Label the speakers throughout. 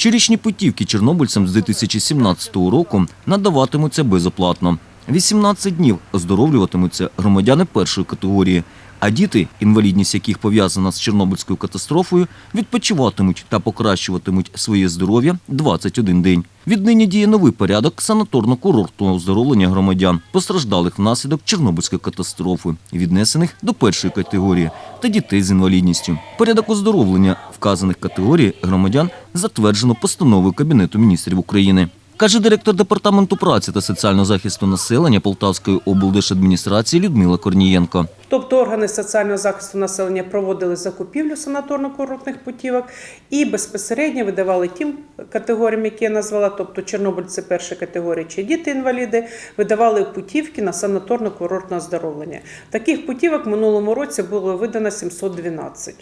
Speaker 1: Щорічні путівки чорнобильцям з 2017 року надаватимуться безоплатно. 18 днів оздоровлюватимуться громадяни першої категорії, а діти, інвалідність яких пов'язана з Чорнобильською катастрофою, відпочиватимуть та покращуватимуть своє здоров'я 21 день. Віднині діє новий порядок санаторно-курортного оздоровлення громадян, постраждалих внаслідок Чорнобильської катастрофи, віднесених до першої категорії, та дітей з інвалідністю. Порядок оздоровлення вказаних категорій громадян затверджено постановою Кабінету міністрів України. Каже директор департаменту праці та соціального захисту населення Полтавської облдержадміністрації Людмила Корнієнко.
Speaker 2: Тобто органи соціального захисту населення проводили закупівлю санаторно-курортних путівок і безпосередньо видавали тим категоріям, які я назвала, тобто чорнобильці першої категорії чи діти-інваліди, видавали путівки на санаторно-курортне оздоровлення. Таких путівок минулому році було видано 712.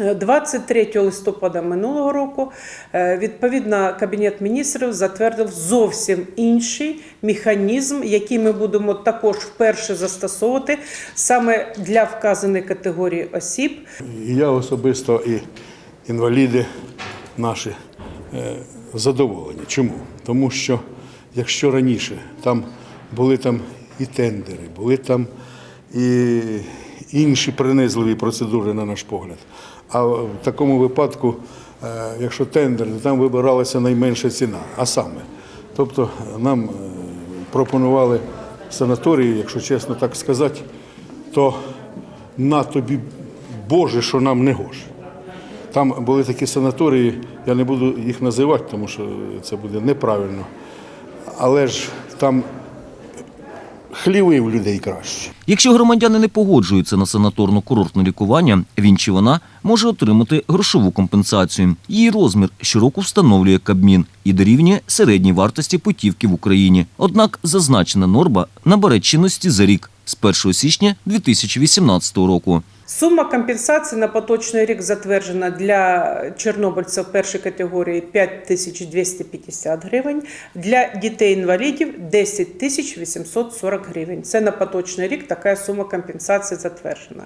Speaker 2: 23 листопада минулого року е, відповідно Кабінет міністрів затвердив зовсім інший механізм, який ми будемо також вперше застосовувати саме для вказаної категорії осіб.
Speaker 3: Я особисто і інваліди наші е, задоволені. Чому? Тому що якщо раніше там були там і тендери, були там і інші принизливі процедури, на наш погляд. А в такому випадку, е, якщо тендер, то там вибиралася найменша ціна, а саме. Тобто нам е, пропонували санаторії, якщо чесно так сказати, то на тобі Боже, що нам не гоже. Там були такі санаторії, я не буду їх називати, тому що це буде неправильно. Але ж там хліви в людей краще.
Speaker 1: Якщо громадяни не погоджуються на санаторно-курортне лікування, він чи вона може отримати грошову компенсацію. Її розмір щороку встановлює Кабмін і дорівнює середній вартості путівки в Україні. Однак зазначена норма набере чинності за рік з 1 січня 2018 року.
Speaker 2: Сума компенсації на поточний рік затверджена для чорнобильців першої категорії 5250 гривень, для дітей-інвалідів 10 тисяч 840 гривень. Це на поточний рік така сума компенсації затверджена.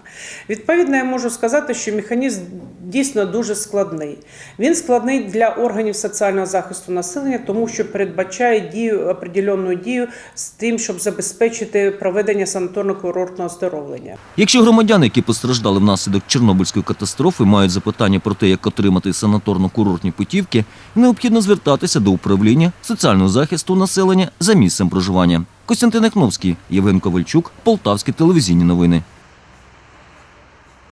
Speaker 2: Відповідно, я можу сказати, що механізм дійсно дуже складний. Він складний для органів соціального захисту населення, тому що передбачає дію определенну дію з тим, щоб забезпечити проведення санаторно-курортного оздоровлення.
Speaker 1: Якщо громадяни, які постраждали внаслідок Чорнобильської катастрофи, мають запитання про те, як отримати санаторно-курортні путівки, необхідно звертатися до управління соціального захисту населення за місцем проживання. Костянтин Яхновський, Євген Ковальчук, Полтавські телевізійні новини.